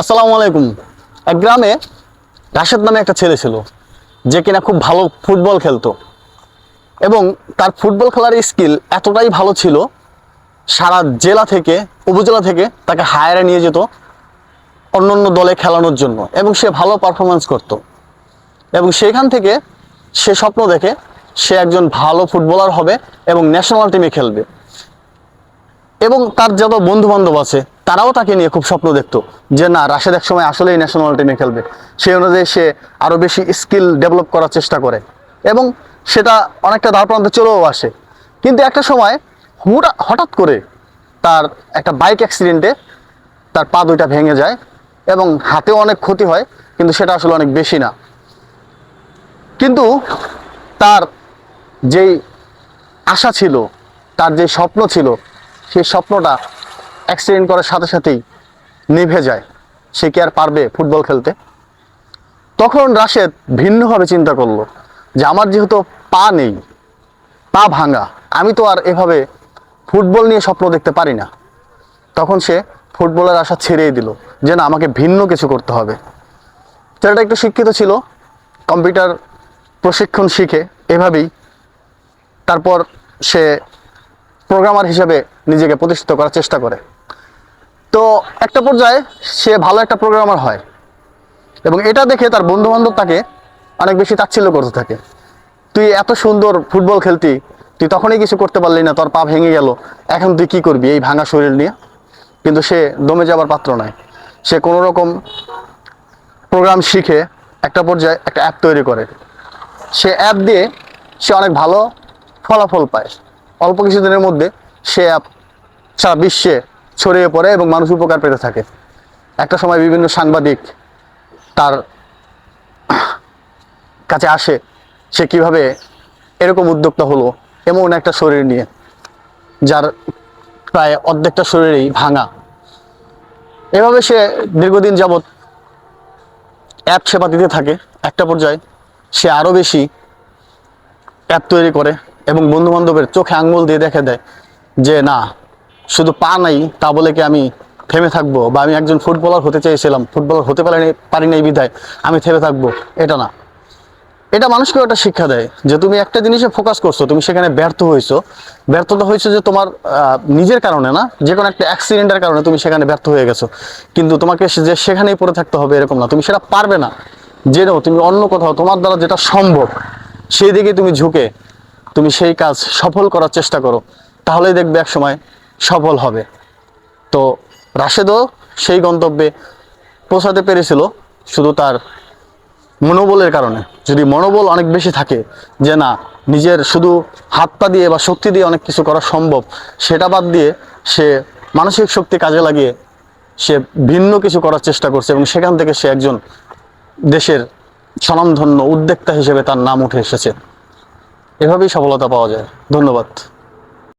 আসসালামু আলাইকুম। এক গ্রামে রাশেদ নামে একটা ছেলে ছিল, যে কিনা খুব ভালো ফুটবল খেলতো এবং তার ফুটবল খেলার স্কিল এতটাই ভালো ছিল, সারা জেলা থেকে, উপজেলা থেকে তাকে হায়ারে নিয়ে যেত অন্য অন্য দলে খেলানোর জন্য এবং সে ভালো পারফরমেন্স করত। এবং সেখান থেকে সে স্বপ্ন দেখে সে একজন ভালো ফুটবলার হবে এবং ন্যাশনাল টিমে খেলবে। এবং তার যত বন্ধু বান্ধব আছে তারাও তাকে নিয়ে খুব স্বপ্ন দেখতো যে না, রাশেদ এক সময় আসলেই ন্যাশনাল টিমে খেলবে। সেই অনুযায়ী সে আরও বেশি স্কিল ডেভেলপ করার চেষ্টা করে এবং সেটা অনেকটা দ্বার প্রান্তে চলেও আসে। কিন্তু একটা সময় হঠাৎ করে তার একটা বাইক অ্যাক্সিডেন্টে তার পা দুইটা ভেঙে যায় এবং হাতেও অনেক ক্ষতি হয়, কিন্তু সেটা আসলে অনেক বেশি না। কিন্তু তার যেই আশা ছিল, তার যে স্বপ্ন ছিল, সেই স্বপ্নটা অ্যাক্সিডেন্ট করার সাথে সাথেই নিভে যায়। সে কি আর পারবে ফুটবল খেলতে? তখন রাশেদ ভিন্নভাবে চিন্তা করল যে আমার যেহেতু পা নেই, পা ভাঙা, আমি তো আর এভাবে ফুটবল নিয়ে স্বপ্ন দেখতে পারি না। তখন সে ফুটবলের আশা ছেড়েই দিল যে না, আমাকে ভিন্ন কিছু করতে হবে। ছেলেটা একটু শিক্ষিত ছিল, কম্পিউটার প্রশিক্ষণ শিখে এভাবেই তারপর সে প্রোগ্রামার হিসেবে নিজেকে প্রতিষ্ঠিত করার চেষ্টা করে। তো একটা পর্যায়ে সে ভালো একটা প্রোগ্রামার হয় এবং এটা দেখে তার বন্ধু বান্ধব তাকে অনেক বেশি তাচ্ছিল্য করতে থাকে। তুই এত সুন্দর ফুটবল খেলতি, তুই তখনই কিছু করতে পারলি না, তোর পা ভেঙে গেল, এখন তুই কি করবি এই ভাঙা শরীর নিয়ে? কিন্তু সে দমে যাবার পাত্র নয়। সে কোনো রকম প্রোগ্রাম শিখে একটা পর্যায়ে একটা অ্যাপ তৈরি করে। সে অ্যাপ দিয়ে সে অনেক ভালো ফলাফল পায়। অল্প কিছুদিনের মধ্যে সে অ্যাপ সারা বিশ্বে ছড়িয়ে পড়ে এবং মানুষ উপকার পেতে থাকে। একটা সময় বিভিন্ন সাংবাদিক তার কাছে আসে, সে কীভাবে এরকম উদ্যোক্তা হলো, এমন একটা শরীর নিয়ে, যার প্রায় অর্ধেকটা শরীরেই ভাঙা। এভাবে সে দীর্ঘদিন যাবৎ অ্যাপ সেবা দিতে থাকে। একটা পর্যায়ে সে আরও বেশি অ্যাপ তৈরি করে এবং বন্ধু বান্ধবের চোখে আঙ্গুল দিয়ে দেখে দেয় যে, না শুধু পা নাই, তা বলে কি আমি থেমে থাকব? বা আমি একজন ফুটবলার হতে চেয়েছিলাম, ফুটবলার হতে পারিনি পারি নাই বিধায় আমি থেমে থাকব, এটা না। এটা মানুষকে একটা শিক্ষা দেয় যে তুমি একটা জিনিসে ফোকাস করছ, তুমি সেখানে ব্যর্থ হয়েছো। ব্যর্থতা হয়েছে যে তোমার নিজের কারণে না যে কোনো একটা অ্যাক্সিডেন্টের কারণে তুমি সেখানে ব্যর্থ হয়ে গেছো। কিন্তু তোমাকে যে সেখানেই পড়ে থাকতে হবে এরকম না, তুমি সেটা পারবে না। জেনেও তুমি অন্য কোথাও, তোমার দ্বারা যেটা সম্ভব, সেই দিকে তুমি ঝুঁকে, তুমি সেই কাজ সফল করার চেষ্টা করো। তাহলেই দেখবে এক সময় সফল হবে। তো রাশেদও সেই গন্তব্যে পৌঁছাতে পেরেছিল শুধু তার মনোবলের কারণে। যদি মনোবল অনেক বেশি থাকে যে না, নিজের শুধু হাত পা দিয়ে বা শক্তি দিয়ে অনেক কিছু করা সম্ভব, সেটা বাদ দিয়ে সে মানসিক শক্তি কাজে লাগিয়ে সে ভিন্ন কিছু করার চেষ্টা করছে এবং সেখান থেকে সে একজন দেশের স্বনামধন্য উদ্যোক্তা হিসেবে তার নাম উঠে এসেছে। এভাবেই সফলতা পাওয়া যায়। ধন্যবাদ।